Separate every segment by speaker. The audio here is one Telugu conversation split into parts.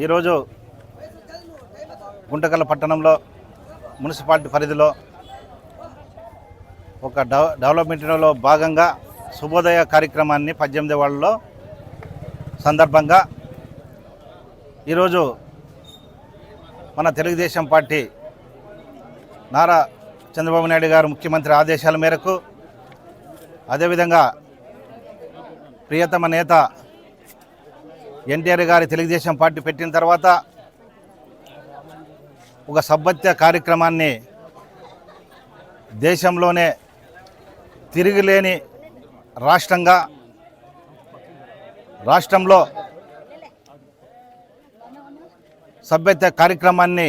Speaker 1: ఈరోజు గుంటకల్ పట్టణంలో మున్సిపాలిటీ పరిధిలో ఒక డెవ డెవలప్మెంట్లో భాగంగా శుభోదయ కార్యక్రమాన్ని పద్దెనిమిది వాళ్ళలో సందర్భంగా ఈరోజు మన తెలుగుదేశం పార్టీ నారా చంద్రబాబు నాయుడు గారు ముఖ్యమంత్రి ఆదేశాల మేరకు అదేవిధంగా ప్రియతమ నేత ఎన్టీఆర్ గారి తెలుగుదేశం పార్టీ పెట్టిన తర్వాత ఒక సబ్బత్య కార్యక్రమాన్ని దేశంలోనే తిరిగిలేని రాష్ట్రంగా రాష్ట్రంలో సభ్యత కార్యక్రమాన్ని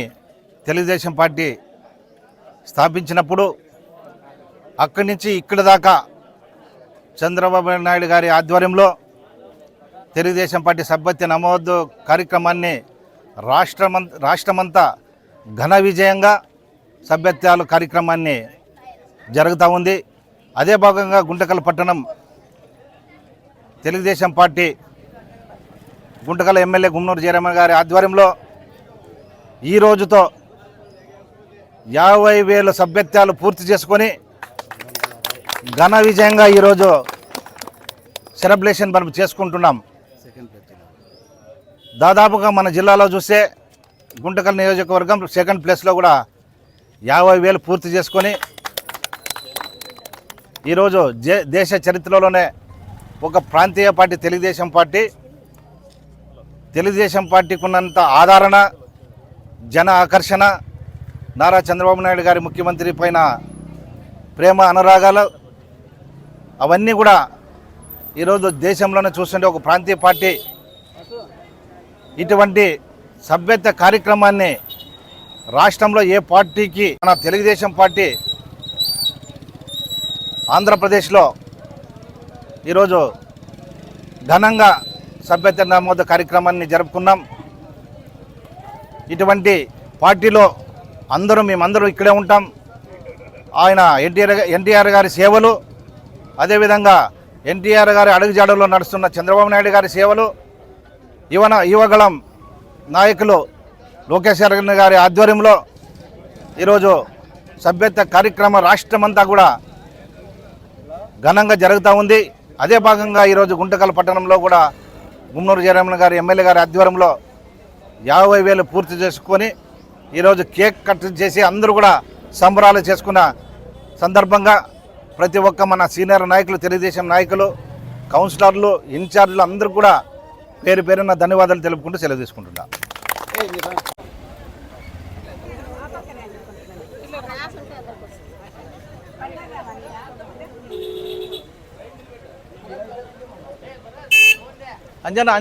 Speaker 1: తెలుగుదేశం పార్టీ స్థాపించినప్పుడు అక్కడి నుంచి ఇక్కడి దాకా చంద్రబాబు నాయుడు గారి ఆధ్వర్యంలో తెలుగుదేశం పార్టీ సభ్యత్వ నమోదు కార్యక్రమాన్ని రాష్ట్రమం రాష్ట్రమంతా ఘన విజయంగా సభ్యత్వాలు కార్యక్రమాన్ని జరుగుతూ ఉంది. అదే భాగంగా గుంటకల్ పట్టణం తెలుగుదేశం పార్టీ గుంటకల్ ఎమ్మెల్యే గుమ్మనూరు జయరామన్ గారి ఆధ్వర్యంలో ఈ రోజుతో యాభై వేలు సభ్యత్వాలు పూర్తి చేసుకొని ఘన విజయంగా ఈరోజు సెలబ్రేషన్ మనం చేసుకుంటున్నాం. దాదాపుగా మన జిల్లాలో చూస్తే గుంటకల్ నియోజకవర్గం సెకండ్ ప్లేస్లో కూడా యాభై వేలు పూర్తి చేసుకొని ఈరోజు దే దేశ చరిత్రలోనే ఒక ప్రాంతీయ పార్టీ తెలుగుదేశం పార్టీ. తెలుగుదేశం పార్టీకి ఉన్నంత ఆదరణ జన ఆకర్షణ నారా చంద్రబాబు నాయుడు గారి ముఖ్యమంత్రి పైన ప్రేమ అనురాగాలు అవన్నీ కూడా ఈరోజు దేశంలోనే చూస్తుంటే ఒక ప్రాంతీయ పార్టీ ఇటువంటి సభ్యత్వ కార్యక్రమాన్ని రాష్ట్రంలో ఏ పార్టీకి మన తెలుగుదేశం పార్టీ ఆంధ్రప్రదేశ్లో ఈరోజు ఘనంగా సభ్యత నమోదు కార్యక్రమాన్ని జరుపుకున్నాం. ఇటువంటి పార్టీలో అందరూ మేమందరూ ఇక్కడే ఉంటాం. ఆయన ఎన్టీఆర్ ఎన్టీఆర్ గారి సేవలు అదేవిధంగా ఎన్టీఆర్ గారి అడుగుజాడలో నడుస్తున్న చంద్రబాబు నాయుడు గారి సేవలు యువన యువగళం నాయకులు లోకేష్ గారి గారి ఆధ్వర్యంలో ఈరోజు సభ్యత్వ కార్యక్రమం రాష్ట్రమంతా కూడా ఘనంగా జరుగుతూ ఉంది. అదే భాగంగా ఈరోజు గుంటకల్ పట్టణంలో కూడా గుమ్మూరు జయరామన్ గారి ఎమ్మెల్యే గారి ఆధ్వర్యంలో యాభై వేలు పూర్తి చేసుకొని ఈరోజు కేక్ కట్ చేసి అందరూ కూడా సంబరాలు చేసుకున్న సందర్భంగా ప్రతి ఒక్క మన సీనియర్ నాయకులు తెలుగుదేశం నాయకులు కౌన్సిలర్లు ఇన్ఛార్జీలు అందరూ కూడా పేరు నా ధన్యవాదాలు తెలుపుకుంటూ సెలవు తీసుకుంటున్నా. అంజనా